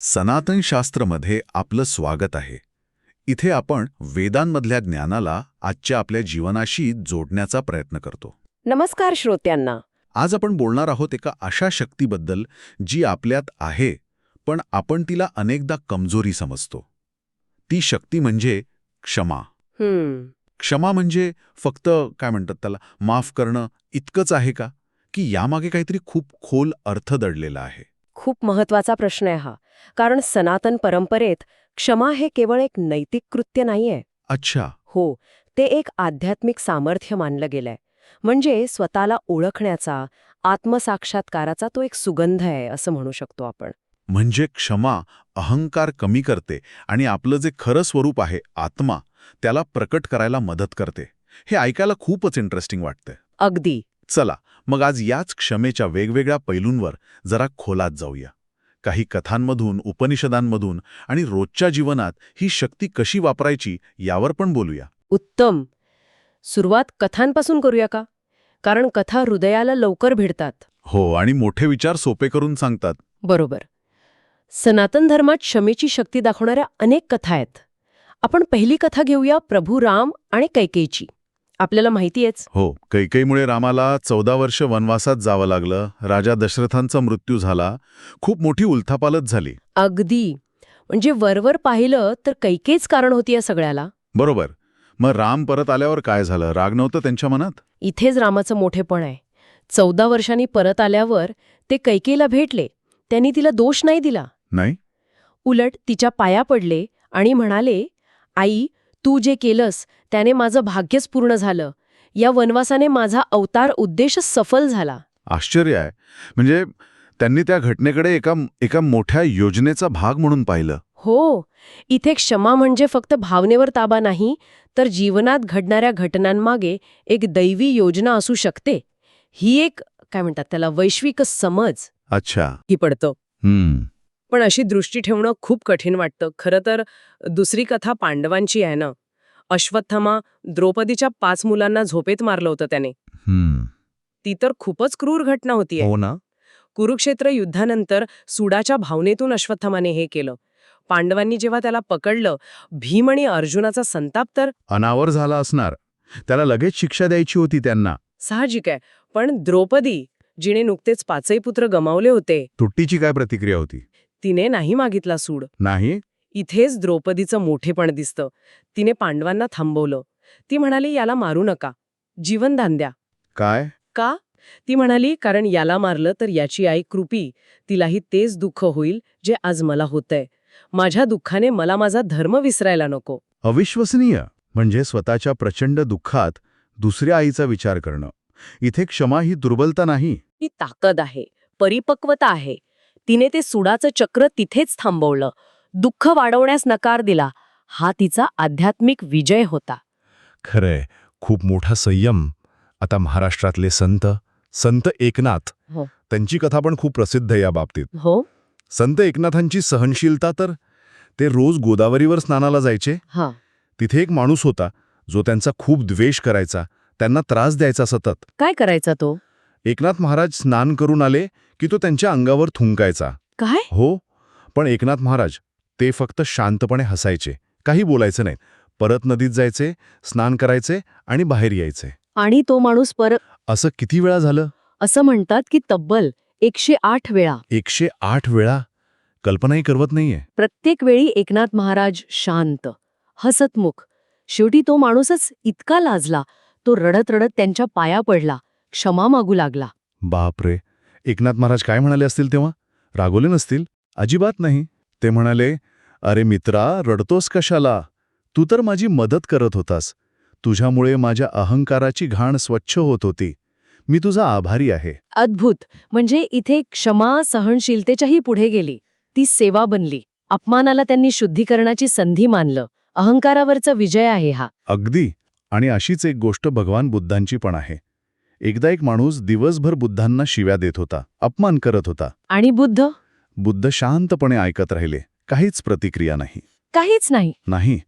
सनातन शास्त्रमध्ये आपलं स्वागत आहे. इथे आपण वेदांमधल्या ज्ञानाला आजच्या आपल्या जीवनाशी जोडण्याचा प्रयत्न करतो. नमस्कार श्रोत्यांना. आज आपण बोलणार आहोत एका अशा शक्तीबद्दल जी आपल्यात आहे पण आपण तिला अनेकदा कमजोरी समजतो. ती शक्ती म्हणजे क्षमा. क्षमा म्हणजे फक्त काय म्हणतात त्याला माफ करणं इतकंच आहे का? की यामागे काहीतरी खूप खोल अर्थ दडलेला आहे. खूप महत्त्वाचा प्रश्न आहे हा. कारण सनातन परंपरेत क्षमा हे केवळ एक नैतिक कृत्य नाहीये. अच्छा. हो ते एक आध्यात्मिक सामर्थ्य मानलं गेलंय. म्हणजे स्वतःला ओळखण्याचा आत्मसाक्षात्काराचा तो एक सुगंध आहे असं म्हणू शकतो आपण. म्हणजे क्षमा अहंकार कमी करते आणि आपलं जे खरं स्वरूप आहे आत्मा त्याला प्रकट करायला मदत करते. हे ऐकायला खूपच इंटरेस्टिंग वाटतंय. अगदी. चला मग आज याच क्षमेच्या वेगवेगळ्या पैलूंवर जरा खोलात जाऊया. काही कथांमधून उपनिषदांमधून आणि रोजच्या जीवनात ही शक्ती कशी वापरायची यावर पण बोलूया. उत्तम. सुरुवात कथांपासून करूया का? कारण कथा हृदयाला लवकर भिडतात. हो आणि मोठे विचार सोपे करून सांगतात. बरोबर. सनातन धर्मात क्षमेची शक्ती दाखवणाऱ्या अनेक कथा आहेत. आपण पहिली कथा घेऊया प्रभू राम आणि कैकेयीची. आपल्याला माहितीयेच हो कैकेईमुळे रामाला चौदा वर्ष वनवासात जावं लागलं. राजा दशरथांचा मृत्यू झाला. खूप मोठी उलथापालत झाली. अगदी. म्हणजे वरवर पाहिलं तर कैकेच कारण होती या सगळ्याला. बरोबर. मग राम परत आल्यावर काय झालं? राग नव्हतं त्यांच्या मनात? इथेच रामाचं मोठेपण आहे. चौदा वर्षांनी परत आल्यावर ते कैकेला भेटले. त्यांनी तिला दोष नाही दिला. नाही? उलट तिच्या पाया पडले आणि म्हणाले आई तू जे केलंस त्याने माझं भाग्यच पूर्ण झालं. या वनवासाने माझा अवतार उद्देशच सफल झाला. आश्चर्य आहे. म्हणजे त्यांनी त्या घटनेकडे एका एका मोठ्या योजनेचा भाग म्हणून पाहिलं. हो. इथे क्षमा म्हणजे फक्त भावनेवर ताबा नाही तर जीवनात घडणाऱ्या घटनांमागे एक दैवी योजना असू शकते. ही एक काय म्हणतात त्याला वैश्विक समज अच्छा. ही पडतं. हम्म. पण अशी दृष्टी ठेवणं खूप कठीण वाटतं. खरं तर दुसरी कथा पांडवांची आहे ना. अश्वत्थमा द्रौपदीच्या पाच मुलांना झोपेत मारलं होतं त्याने. हम्म. ती तर खूपच क्रूर घटना होतीये हो ना. कुरुक्षेत्र युद्धानंतर सुडाच्या भावनेतून अश्वत्थमाने हे केलं. पांडवांनी जेव्हा त्याला पकडलं भीम आणि अर्जुनाचा संताप तर अनावर झाला असणार. त्याला लगेच शिक्षा द्यायची होती त्यांना. साहजिक आहे. पण द्रौपदी जिने नुकतेच पाचही पुत्र गमावले होते. तुट्टीची काय प्रतिक्रिया होती? तिने नाही मागितला सूड. नाही? इथेच द्रौपदीचं मोठेपण दिसतं. तिने पांडवांना थांबवलं. ती म्हणाली याला मारू नका. जीवनदान द्या. काय? का? ती म्हणाली कारण याला मारलं तर याची आई कृपी. तिलाही तेच दुःख होईल जे आज मला होतंय. माझ्या दुःखाने मला माझा धर्म विसरायला नको. अविश्वसनीय. म्हणजे स्वतःच्या प्रचंड दुःखात दुसऱ्या आईचा विचार करणं. इथे क्षमा ही दुर्बलता नाही. ती ताकद आहे. परिपक्वता आहे. तिने ते सुडाचं चक्र तिथेच थांबवलं. दुःख वाढवण्यास नकार दिला. हा तिचा आध्यात्मिक विजय होता. खरंय. खूप मोठा संयम. आता महाराष्ट्रातले संत संत एकनाथ हो. त्यांची कथा पण खूप प्रसिद्ध आहे या बाबतीत. हो. संत एकनाथांची सहनशीलता तर ते रोज गोदावरीवर स्नानाला जायचे. हा. तिथे एक माणूस होता जो त्यांचा खूप द्वेष करायचा. त्यांना त्रास द्यायचा सतत. काय करायचा तो? एकनाथ महाराज स्नान करून आले की तो त्यांच्या अंगावर थुंकायचा. काय? हो पण एकनाथ महाराज ते फक्त शांतपणे हसायचे. काही बोलायचं नाही. परत नदीत जायचे स्नान करायचे आणि बाहेर यायचे. आणि तो माणूस पर असं किती वेळा झालं? असं म्हणतात की तब्बल एकशे आठ वेळा. एकशे आठ वेळा? कल्पनाही करवत नाहीये. प्रत्येक वेळी एकनाथ महाराज शांत हसतमुख. शेवटी तो माणूसच इतका लाजला तो रडत रडत त्यांच्या पाया पडला. क्षमा मागू लागला. बापरे. एकनाथ महाराज काय म्हणाले असतील तेव्हा? रागवले नसतील? अजिबात नाही. ते म्हणाले अरे मित्रा रडतोस कशाला? तू तर माझी मदत करत होतास. तुझ्यामुळे माझ्या अहंकाराची घाण स्वच्छ होत होती. मी तुझा आभारी आहे. अद्भुत! म्हणजे इथे क्षमा सहनशीलतेच्याही पुढे गेली. ती सेवा बनली. अपमानाला त्यांनी शुद्धीकरणाची संधी मानलं. अहंकारावरचा विजय आहे हा. अगदी. आणि अशीच एक गोष्ट भगवान बुद्धांची पण आहे. एकदा एक माणूस दिवसभर बुद्धांना शिव्या देत होता अपमान करत होता. आणि बुद्ध? बुद्ध शांतपणे ऐकत राहिले काहीच प्रतिक्रिया नाही. काहीच नाही. नाही.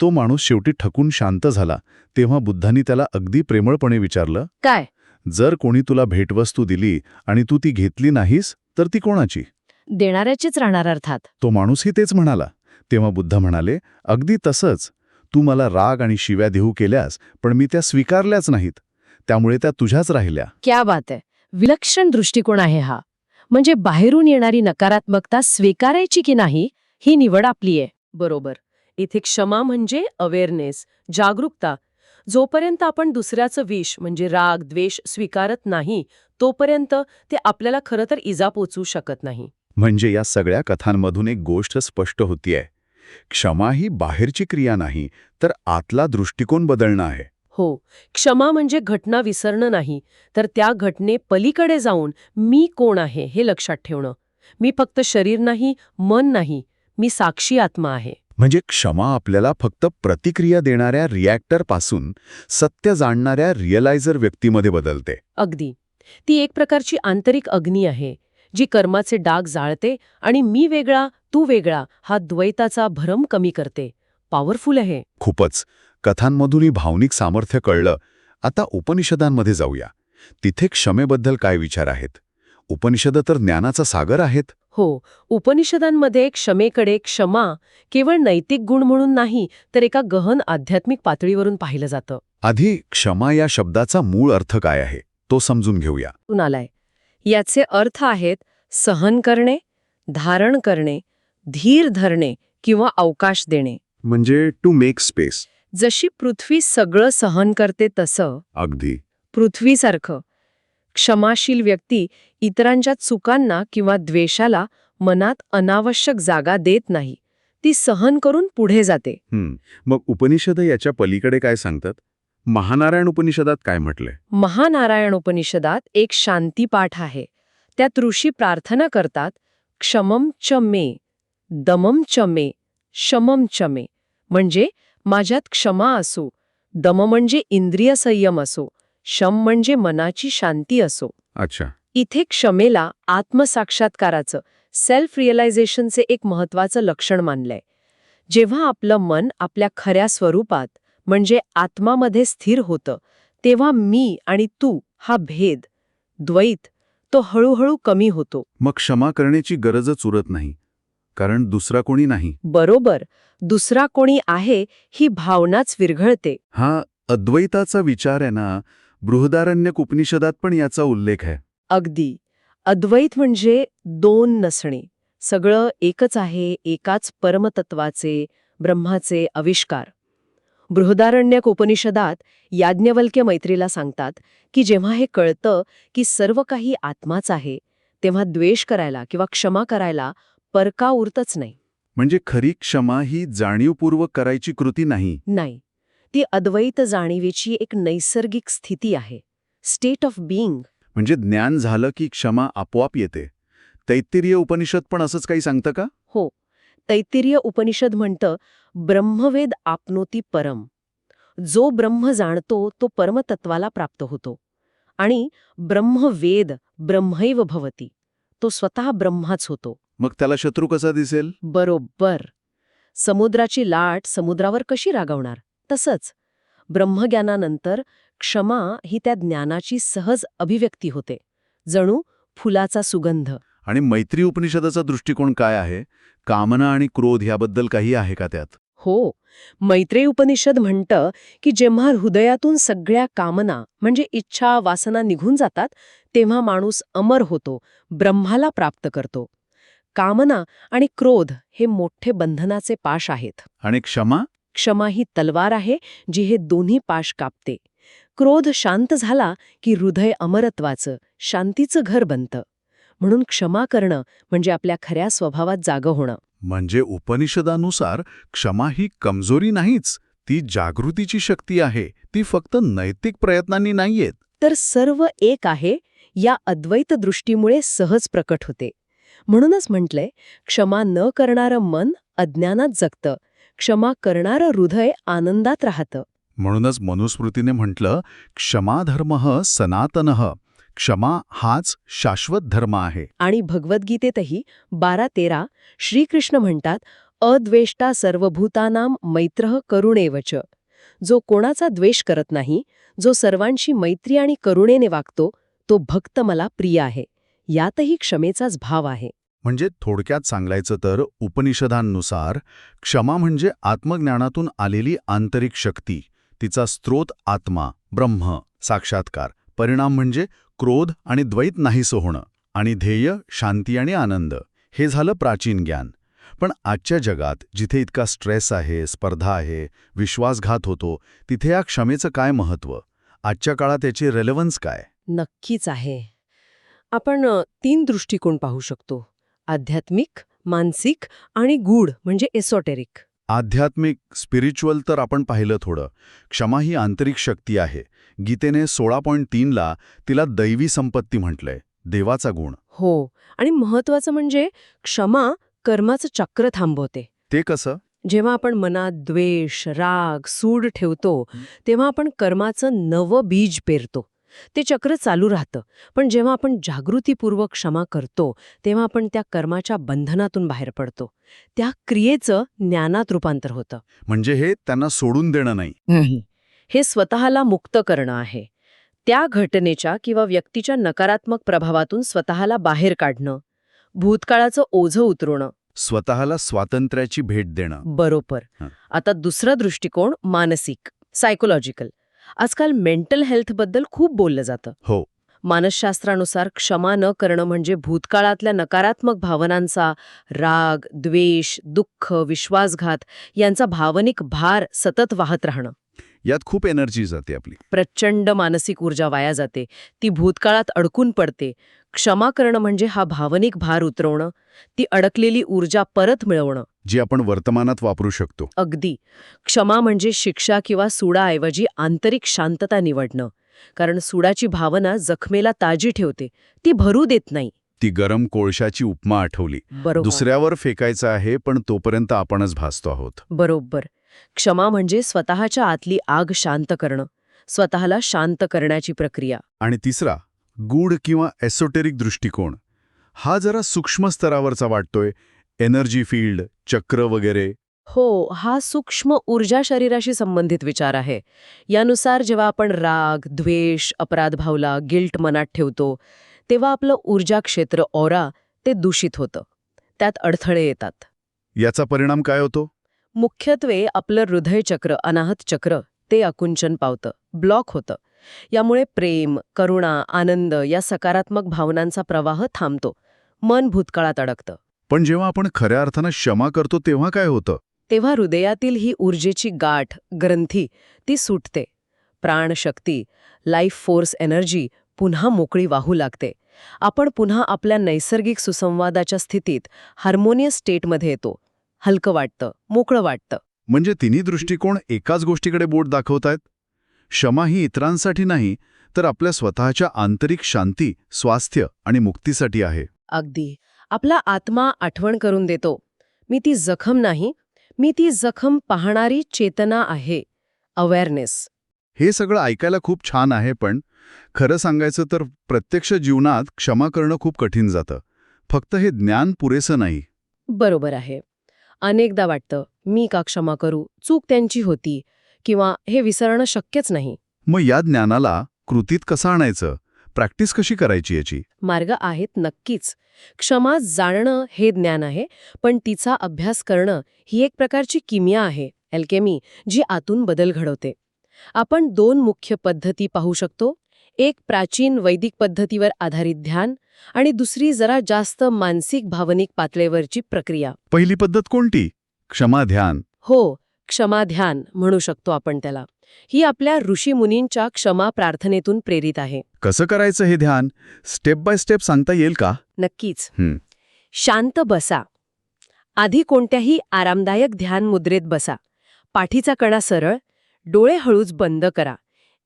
तो माणूस शेवटी ठकून शांत झाला तेव्हा बुद्धांनी त्याला अगदी प्रेमळपणे विचारलं काय? जर कोणी तुला भेटवस्तू दिली आणि तू ती घेतली नाहीस तर ती कोणाची? देणाऱ्याचीच राहणार अर्थात. तो माणूसही तेच म्हणाला. तेव्हा बुद्ध म्हणाले अगदी तसंच. तू मला राग आणि शिव्या देऊ केल्यास पण मी त्या स्वीकारल्याच नाहीत. त्यामुळे त्या तुझ्याच राहिल्या. क्या बात आहे विलक्षण दृष्टिकोन आहे हा. म्हणजे बाहेरून येणारी नकारात्मकता स्वीकारायची की नाही ही निवड आपली आहे. बरोबर. इथे क्षमा म्हणजे अवेअरनेस जागरूकता. जोपर्यंत आपण दुसऱ्याचं विष म्हणजे राग द्वेष स्वीकारत नाही तोपर्यंत ते आपल्याला खरं तर इजा पोचू शकत नाही. म्हणजे या सगळ्या कथांमधून एक गोष्ट स्पष्ट होतीये. क्षमा ही बाहेरची क्रिया नाही तर आतला दृष्टिकोन बदलणं आहे. हो क्षमा म्हणजे घटना विसरणं नाही तर त्या घटने पलीकडे जाऊन मी कोण आहे हे लक्षात ठेवणं. मी फक्त शरीर नाही मन नाही मी साक्षी आत्मा आहे. म्हणजे क्षमा आपल्याला फक्त प्रतिक्रिया देणाऱ्या रिॲक्टरपासून सत्य जाणणाऱ्या रिअलायझर व्यक्तीमध्ये बदलते. अगदी. ती एक प्रकारची आंतरिक अग्नी आहे जी कर्माचे डाग जाळते आणि मी वेगळा तू वेगळा हा द्वैताचा भरम कमी करते. पॉवरफुल आहे. खूपच. कथांमधूनही भावनिक सामर्थ्य कळलं. आता उपनिषदांमध्ये जाऊया. तिथे क्षमेबद्दल काय विचार आहेत? उपनिषद तर ज्ञानाचा सागर आहेत? हो उपनिषदांमध्ये क्षमेकडे क्षमा केवळ नैतिक गुण म्हणून नाही तर एका गहन आध्यात्मिक पातळीवरून पाहिलं जातं. आधी क्षमा या शब्दाचा मूळ अर्थ काय आहे? तो समजून घेऊया. कुठून आलाय. याचे अर्थ आहेत सहन करणे धारण करणे धीर धरणे किंवा अवकाश देणे. म्हणजे टू मेक स्पेस जशी पृथ्वी सगळं सहन करते तसं अगदी. पृथ्वीसारखं. क्षमाशील व्यक्ती इतरांच्या चुकांना किंवा द्वेषाला मनात अनावश्यक जागा देत नाही. ती सहन करून पुढे जाते. मग उपनिषद याच्या पलीकडे काय सांगतात? महानारायण उपनिषदात काय म्हटलंय? महानारायण उपनिषदात एक शांतीपाठ आहे. त्यात ऋषी प्रार्थना करतात क्षमम च मे दमम च मे शमम च मे. म्हणजे माझ्यात क्षमा असो. दम म्हणजे इंद्रिय संयम असो. शम म्हणजे मनाची शांती असो. अच्छा. इथे क्षमेला आत्मसाक्षात्काराचं सेल्फ रिअलायझेशनचे एक महत्वाचं लक्षण मानलंय. जेव्हा आपलं मन आपल्या खऱ्या स्वरूपात म्हणजे आत्मामध्ये स्थिर होतं तेव्हा मी आणि तू हा भेद द्वैत तो हळूहळू कमी होतो. मग क्षमा करण्याची गरजच उरत नाही. कारण दुसरा कोणी नाही. बरोबर. दुसरा कोणी आहे ही भावनाच विरघळते. हा अद्वैताचा विचार आहे ना बृहदारण्यक उपनिषदात पण याचा उल्लेख आहे. अगदी. अद्वैत म्हणजे दोन नसणे. सगळं एकच आहे एकाच परमतत्वाचे ब्रह्माचे आविष्कार. बृहदारण्यक उपनिषदात याज्ञवल्क्य मैत्रीला सांगतात की जेव्हा हे कळतं की सर्व काही आत्माच आहे तेव्हा द्वेष करायला किंवा क्षमा करायला परका उरतच नाही. म्हणजे खरी क्षमा ही जाणीवपूर्वक करायची कृती नाही. नाही. ती अद्वैत जाणीवेची एक नैसर्गिक स्थिती आहे. स्टेट ऑफ बीइंग म्हणजे ज्ञान झालं की क्षमा आपोआप येते. तैत्तिरीय उपनिषद पण असंच काही सांगतं का? हो. तैत्तिरीय उपनिषद म्हणतं ब्रह्मवेद आपनोती परम. जो ब्रह्म जाणतो तो परमतत्वाला प्राप्त होतो. आणि ब्रह्मवेद ब्रह्मैव भवती. तो स्वतः ब्रह्माच होतो. मग त्याला शत्रू कसा दिसेल? बरोबर. समुद्राची लाट समुद्रावर कशी रागवणार? तसंच. ब्रह्मज्ञानानंतर क्षमा ही त्या ज्ञानाची सहज अभिव्यक्ती होते. जणू फुलाचा सुगंध. आणि मैत्री उपनिषदाचा दृष्टिकोन काय आहे? कामना आणि क्रोध याबद्दल काही आहे का त्यात? हो. मैत्रेय उपनिषद म्हणतं की जेव्हा हृदयातून सगळ्या कामना म्हणजे इच्छा वासना निघून जातात तेव्हा माणूस अमर होतो ब्रह्माला प्राप्त करतो. कामना आणि क्रोध हे मोठे बंधनाचे पाश आहेत. आणि क्षमा? क्षमा ही तलवार आहे जी हे दोन्ही पाश कापते. क्रोध शांत झाला की हृदय अमरत्वाचं शांतीचं घर बनतं. म्हणून क्षमा करणं म्हणजे आपल्या खऱ्या स्वभावात जागं होणं. म्हणजे उपनिषदानुसार क्षमा ही कमजोरी नाहीच ती जागृतीची शक्ती आहे ती फक्त नैतिक प्रयत्नांनी नाहीयेत. तर सर्व एक आहे या अद्वैत दृष्टीमुळे सहज प्रकट होते. म्हणूनच म्हटलंय क्षमा न करणारं मन अज्ञानात जगतं क्षमा करणारं हृदय आनंदात राहतं. म्हणूनच मनुस्मृतीने म्हटलं क्षमाधर्म सनातन क्षमा हाच शाश्वत धर्म आहे. आणि भगवद्गीतेतही बारा तेरा श्रीकृष्ण म्हणतात अद्वेष्टा सर्वभूतानां मैत्रः करुणेवच. जो कोणाचा द्वेष करत नाही जो सर्वांशी मैत्री आणि करुणेने वागतो तो भक्त मला प्रिय आहे. यातही क्षमेचाच भाव आहे. म्हणजे थोडक्यात सांगायचं तर उपनिषदांनुसार क्षमा म्हणजे आत्मज्ञानातून आलेली आंतरिक शक्ती तिचा स्रोत आत्मा ब्रह्म साक्षात्कार. परिणाम म्हणजे क्रोध आणि द्वैत नाहीसं होणं आणि ध्येय शांती आणि आनंद. हे झालं प्राचीन ज्ञान. पण आजच्या जगात जिथे इतका स्ट्रेस आहे स्पर्धा आहे विश्वासघात होतो तिथे या क्षमेचं काय महत्त्व आजच्या काळात याची रेलेव्हन्स काय? नक्कीच आहे. आपण तीन दृष्टिकोन पाहू शकतो. आध्यात्मिक मानसिक आणि गूढ म्हणजे एसोटेरिक आध्यात्मिक स्पिरिच्युअल तर आपण पाहिलं थोडं. क्षमा ही आंतरिक शक्ती आहे. गीतेने सोळा पॉईंट तीनला तिला दैवी संपत्ती म्हटलंय देवाचा गुण. हो आणि महत्वाचं म्हणजे क्षमा कर्माचं चक्र थांबवते. ते कसं? जेव्हा आपण मनात द्वेष राग सूड ठेवतो तेव्हा आपण कर्माचं नवं बीज पेरतो. ते चक्र चालू राहतं. पण जेव्हा आपण जागृतीपूर्वक क्षमा करतो तेव्हा आपण त्या कर्माच्या बंधनातून बाहेर पडतो. त्या क्रियेचं ज्ञानात रूपांतर होतं. म्हणजे हे त्यांना सोडून देणं नाही. हे स्वतःला मुक्त करणं आहे. त्या घटनेच्या किंवा व्यक्तीच्या नकारात्मक प्रभावातून स्वतःला बाहेर काढणं भूतकाळाचं ओझं उतरवणं. स्वतःला स्वातंत्र्याची भेट देणं. बरोबर. आता दुसरा दृष्टिकोन मानसिक सायकोलॉजिकल आजकाल मेंटल हेल्थबद्दल खूप बोललं जातं. हो. मानसशास्त्रानुसार क्षमा न करणं म्हणजे भूतकाळातल्या नकारात्मक भावनांचा राग द्वेष दुःख विश्वासघात यांचा भावनिक भार सतत वाहत राहणं. यात खूप एनर्जी जाते आपली. प्रचंड मानसिक ऊर्जा वाया जाते. ती भूतकाळात अडकून पडते. क्षमा करणं म्हणजे हा भावनिक भार उतरवणं. ती अडकलेली ऊर्जा परत मिळवणं. जी आपण वर्तमानात वापरू शकतो. अगदी. क्षमा म्हणजे शिक्षा किंवा सुडाऐवजी आंतरिक शांतता निवडणं. कारण सुडाची भावना जखमेला ताजी ठेवते. ती भरू देत नाही. ती गरम कोळशाची उपमा आठवली. दुसऱ्यावर फेकायचं आहे पण तोपर्यंत आपणच भासतो आहोत. बरोबर. क्षमा म्हणजे स्वतःच्या आतली आग शांत करणं. स्वतःला शांत करण्याची प्रक्रिया. आणि तिसरा गूढ किंवा एसोटेरिक दृष्टिकोन. हा जरा सूक्ष्म स्तरावरचा वाटतोय एनर्जी फील्ड चक्र वगैरे. हो हा सूक्ष्म ऊर्जा शरीराशी संबंधित विचार आहे. यानुसार जेव्हा आपण राग द्वेष अपराधभावला गिल्ट मनात ठेवतो तेव्हा आपलं ऊर्जा क्षेत्र ओरा ते दूषित होतं. त्यात अडथळे येतात. याचा परिणाम काय होतो? मुख्यत्वे आपलं हृदयचक्र अनाहत चक्र ते अकुंचन पावतं ब्लॉक होतं. यामुळे प्रेम करुणा आनंद या सकारात्मक भावनांचा प्रवाह थांबतो. मन भूतकाळात अडकतं. पण जेव्हा आपण खऱ्या अर्थानं क्षमा करतो तेव्हा काय होतं? तेव्हा हृदयातील ही ऊर्जेची गाठ ग्रंथी ती सुटते. प्राणशक्ती लाईफ फोर्स एनर्जी पुन्हा मोकळी वाहू लागते. आपण पुन्हा आपल्या नैसर्गिक सुसंवादाच्या स्थितीत हार्मोनियस स्टेटमध्ये येतो. हलकं वाटतं मोकळं वाटतं. म्हणजे तिन्ही दृष्टिकोन एकाच गोष्टीकडे बोट दाखवतायत? क्षमा ही इतरांसाठी नाही तर आपल्या स्वतःच्या आंतरिक शांती स्वास्थ्य आणि मुक्तीसाठी आहे. अगदी. आपला आत्मा आठवण करून देतो. मी ती जखम नाही मी ती जखम पाहणारी चेतना आहे. अवेअरनेस हे सगळं ऐकायला खूप छान आहे पण खरं सांगायचं तर प्रत्यक्ष जीवनात क्षमा करणं खूप कठीण जातं. फक्त हे ज्ञान पुरेसं नाही. बरोबर आहे. अनेकदा वाटतं मी का क्षमा करू? चूक त्यांची होती किंवा हे विसरणं शक्यच नाही. मग या ज्ञानाला कृतीत कसं आणायचं? प्रॅक्टिस कशी करायची याची? मार्ग आहेत नक्कीच. क्षमा जाणणं हे ज्ञान आहे पण तिचा अभ्यास करणं ही एक प्रकारची किमिया आहे अल्केमी जी आतून बदल घडवते. आपण दोन मुख्य पद्धती पाहू शकतो. एक प्राचीन वैदिक पद्धतीवर आधारित ध्यान आणि दुसरी जरा जास्त मानसिक भावनिक पातळीवरची प्रक्रिया. पहिली पद्धत कोणती? क्षमा ध्यान. हो क्षमा ध्यान म्हणू शकतो आपण त्याला. ही आपल्या ऋषीमुनींच्या क्षमा प्रार्थनेतून प्रेरित आहे. कसं करायचं हे ध्यान? स्टेप बाय स्टेप सांगता येईल का? नक्कीच. शांत बसा. आधी कोणत्याही आरामदायक ध्यान मुद्रेत बसा. पाठीचा कणा सरळ डोळे हळूच बंद करा.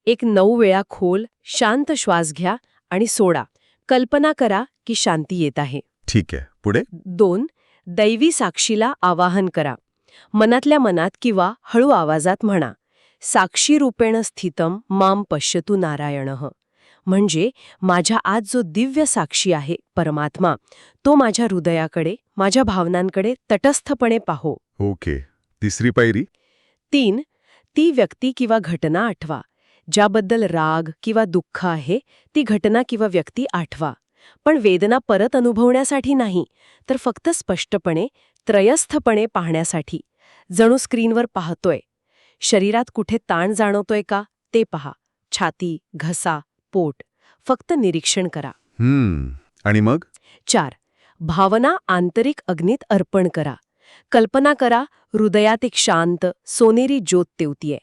एक नऊ वेळा खोल शांत श्वास घ्या आणि सोडा. कल्पना करा की शांती येत आहे. ठीक आहे. पुढे? दोन दैवी साक्षीला आवाहन करा. मनातल्या मनात किंवा हळू आवाजात म्हणा साक्षी रूपेण स्थितम माम पश्यतु नारायणः. म्हणजे माझ्या आज जो दिव्य साक्षी आहे परमात्मा तो माझ्या हृदयाकडे माझ्या भावनांकडे तटस्थपणे पाहो. ओके. तिसरी पायरी? तीन ती व्यक्ती किंवा घटना आठवा. ज्याबद्दल राग किंवा दुःख आहे ती घटना किंवा व्यक्ती आठवा. पण वेदना परत अनुभवण्यासाठी नाही तर फक्त स्पष्टपणे त्रयस्थपणे पाहण्यासाठी. जणू स्क्रीनवर पाहतोय. शरीरात कुठे ताण जाणवतोय का? ते पहा. छाती घसा पोट. फक्त निरीक्षण करा. हम्म. आणि मग? चार. भावना आंतरिक अग्नीत अर्पण करा. कल्पना करा हृदयात एक शांत सोनेरी ज्योत तेवतीये.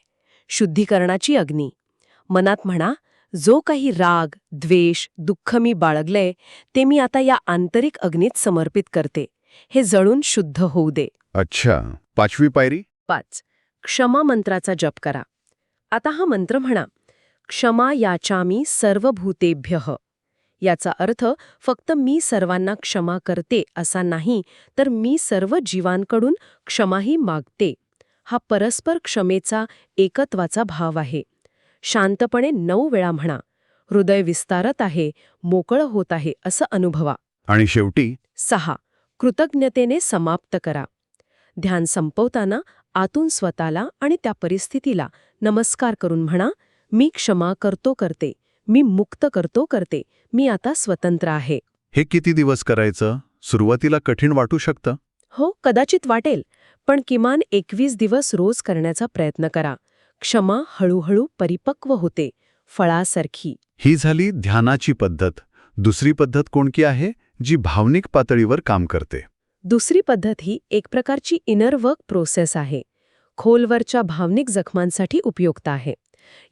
शुद्धीकरणाची अग्नी. मनात म्हणा जो काही राग द्वेष दुःख मी बाळगलंय ते मी आता या आंतरिक अग्नीत समर्पित करते. हे जळून शुद्ध होऊ दे. अच्छा. पाचवी पायरी? पाच. क्षमा मंत्राचा जप करा. आता हा मंत्र म्हणा. क्षमा याचामी सर्वभूतेभ्य. याचा अर्थ फक्त मी सर्वांना क्षमा करते असा नाही तर मी सर्व जीवांकडून क्षमाही मागते. हा परस्पर क्षमेचा एकत्वाचा भाव आहे. शांतपणे नऊ वेळा म्हणा. हृदय विस्तारत आहे मोकळं होत आहे असं अनुभवा. आणि शेवटी? सहा. कृतज्ञतेने समाप्त करा. ध्यान संपवताना आतून स्वतःला आणि त्या परिस्थितीला नमस्कार करून म्हणा मी क्षमा करतो करते मी मुक्त करतो करते मी आता स्वतंत्र आहे. हे किती दिवस करायचं? सुरुवातीला कठीण वाटू शकतं? हो कदाचित वाटेल पण किमान एकवीस दिवस रोज करण्याचा प्रयत्न करा. क्षमा हळूहळू परिपक्व होते फळासारखी. ही झाली ध्यानाची पद्धत. दुसरी पद्धत कोणती आहे? जी भावनिक पातळीवर काम करते. दुसरी पद्धत ही एक प्रकारची इनर वर्क प्रोसेस आहे. खोलवरच्या भावनिक जखमांसाठी उपयुक्त आहे.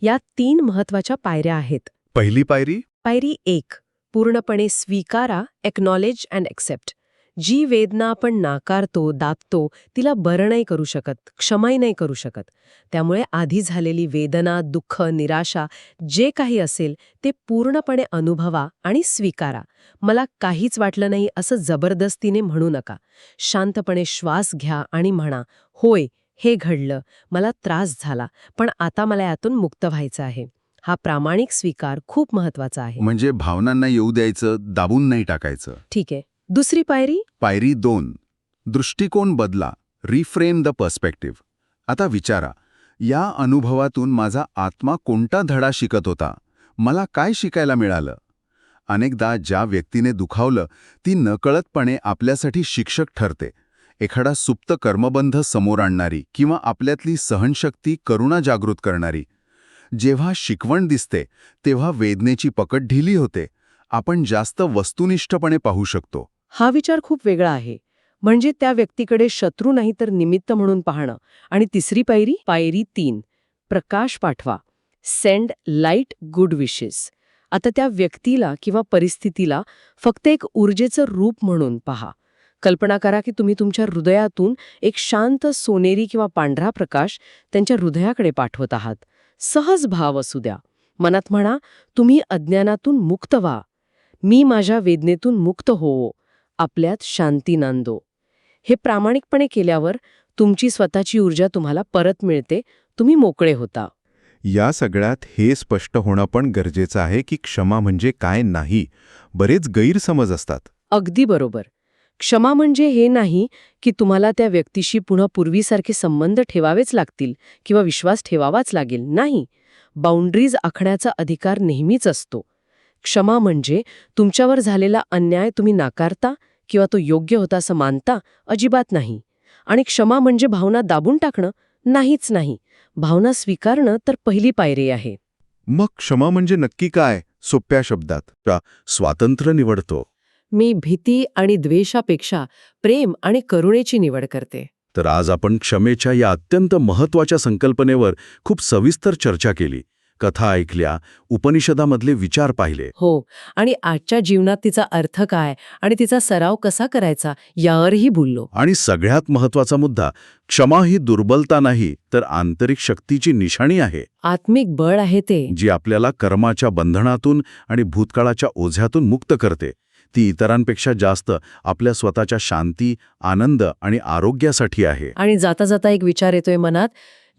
यात तीन महत्त्वाच्या पायऱ्या आहेत. पहिली पायरी? पायरी एक पूर्णपणे स्वीकारा एक्नॉलेज अँड एक्सेप्ट जी वेदना आपण नाकारतो दाबतो तिला बरं नाही करू शकत क्षमाही नाही करू शकत. त्यामुळे आधी झालेली वेदना दुःख निराशा जे काही असेल ते पूर्णपणे अनुभवा आणि स्वीकारा. मला काहीच वाटलं नाही असं जबरदस्तीने म्हणू नका. शांतपणे श्वास घ्या आणि म्हणा होय हे घडलं. मला त्रास झाला पण आता मला यातून मुक्त व्हायचं आहे. हा प्रामाणिक स्वीकार खूप महत्त्वाचा आहे. म्हणजे भावनांना येऊ द्यायचं दाबून नाही टाकायचं. ठीक आहे. दुसरी पायरी? पायरी दोन. दृष्टिकोन बदला. रिफ्रेम द पर्स्पेक्टिव्ह आता विचारा या अनुभवातून माझा आत्मा कोणता धडा शिकत होता? मला काय शिकायला मिळालं? अनेकदा ज्या व्यक्तीने दुखावलं ती नकळतपणे आपल्यासाठी शिक्षक ठरते. एखादा सुप्त कर्मबंध समोर आणणारी किंवा आपल्यातली सहनशक्ती करुणा जागृत करणारी. जेव्हा शिकवण दिसते तेव्हा वेदनेची पकड ढिली होते. आपण जास्त वस्तुनिष्ठपणे पाहू शकतो. हा विचार खूप वेगळा आहे. म्हणजे त्या व्यक्तीकडे शत्रू नाही तर निमित्त म्हणून पाहणं. आणि तिसरी पायरी पायरी तीन प्रकाश पाठवा. Send light good wishes. आता त्या व्यक्तीला किंवा परिस्थितीला फक्त एक ऊर्जेचं रूप म्हणून पहा. कल्पना करा की तुम्ही तुमच्या हृदयातून एक शांत सोनेरी किंवा पांढरा प्रकाश त्यांच्या हृदयाकडे पाठवत आहात. सहज भाव असू द्या. मनात म्हणा तुम्ही अज्ञानातून मुक्त व्हा. मी माझ्या वेदनेतून मुक्त होवो आपल्यात शांती नांदो. हे प्रामाणिकपणे केल्यावर तुमची स्वतःची ऊर्जा तुम्हाला परत मिळते तुम्ही मोकळे होता. या सगळ्यात हे स्पष्ट होणं पण गरजेचं आहे की क्षमा म्हणजे काय नाही बरेच गैरसमज असतात. अगदी बरोबर. क्षमा म्हणजे हे नाही की तुम्हाला त्या व्यक्तीशी पुन्हा पूर्वीसारखे संबंध ठेवावेच लागतील किंवा विश्वास ठेवावाच लागेल नाही. बाउंड्रीज आखण्याचा अधिकार नेहमीच असतो. क्षमा म्हणजे तुमच्यावर झालेला अन्याय तुम्ही नाकारता किंवा तो योग्य होता असं मानता अजिबात नाही. आणि क्षमा म्हणजे भावना दाबून टाकणं नाहीच नाही. भावना स्वीकारणं तर पहिली पायरी आहे. मग क्षमा म्हणजे नक्की काय? सोप्या शब्दात. स्वातंत्र्य निवडतो. मी भीती आणि द्वेषापेक्षा प्रेम आणि करुणेची निवड करते. तर आज आपण क्षमेच्या या अत्यंत महत्त्वाच्या संकल्पनेवर खूप सविस्तर चर्चा केली. कथा ऐकल्या उपनिषदामधले विचार पाहिले. हो आणि आजच्या जीवनात तिचा अर्थ काय आणि तिचा सराव कसा करायचा यावरही बोललो. आणि सगळ्यात महत्त्वाचा मुद्दा क्षमा ही दुर्बलता नाही तर आंतरिक शक्तीची निशाणी आहे. आत्मिक बळ आहे ते. जी आपल्याला कर्माच्या बंधनातून आणि भूतकाळाच्या ओझ्यातून मुक्त करते. ती इतरांपेक्षा जास्त आपल्या स्वतःच्या शांती आनंद आणि आरोग्यासाठी आहे. आणि जाता जाता एक विचार येतोय मनात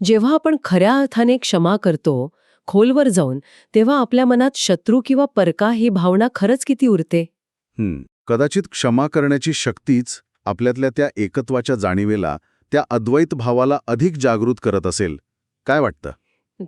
जेव्हा आपण खऱ्या अर्थाने क्षमा करतो खोलवर जाऊन तेव्हा आपल्या मनात शत्रू किंवा परका ही भावना खरंच किती उरते? कदाचित क्षमा करण्याची शक्तीच आपल्यातल्या त्या एकत्वाच्या जाणीवेला त्या अद्वैत भावाला अधिक जागृत करत असेल. काय वाटतं?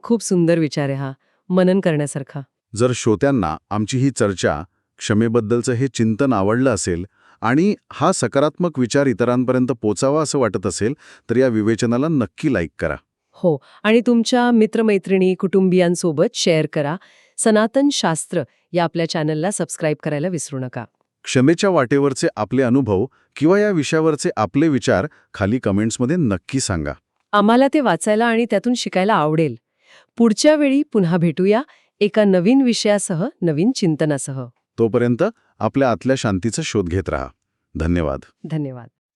खूप सुंदर विचार आहे हा मनन करण्यासारखा. जर श्रोत्यांना आमची ही चर्चा क्षमेबद्दलचं हे चिंतन आवडलं असेल आणि हा सकारात्मक विचार इतरांपर्यंत पोचावा असं वाटत असेल तर या विवेचनाला नक्की लाईक करा. हो. आणि तुमच्या मित्रमैत्रिणी कुटुंबियांसोबत शेअर करा. सनातन शास्त्र या आपल्या चॅनलला सबस्क्राईब करायला विसरू नका. क्षमेच्या वाटेवरचे आपले अनुभव किंवा या विषयावरचे आपले विचार खाली कमेंट्समध्ये नक्की सांगा. आम्हाला ते वाचायला आणि त्यातून शिकायला आवडेल. पुढच्या वेळी पुन्हा भेटूया एका नवीन विषयासह नवीन चिंतनासह. तोपर्यंत आपल्या आतल्या शांतीचा शोध घेत राहा. धन्यवाद. धन्यवाद.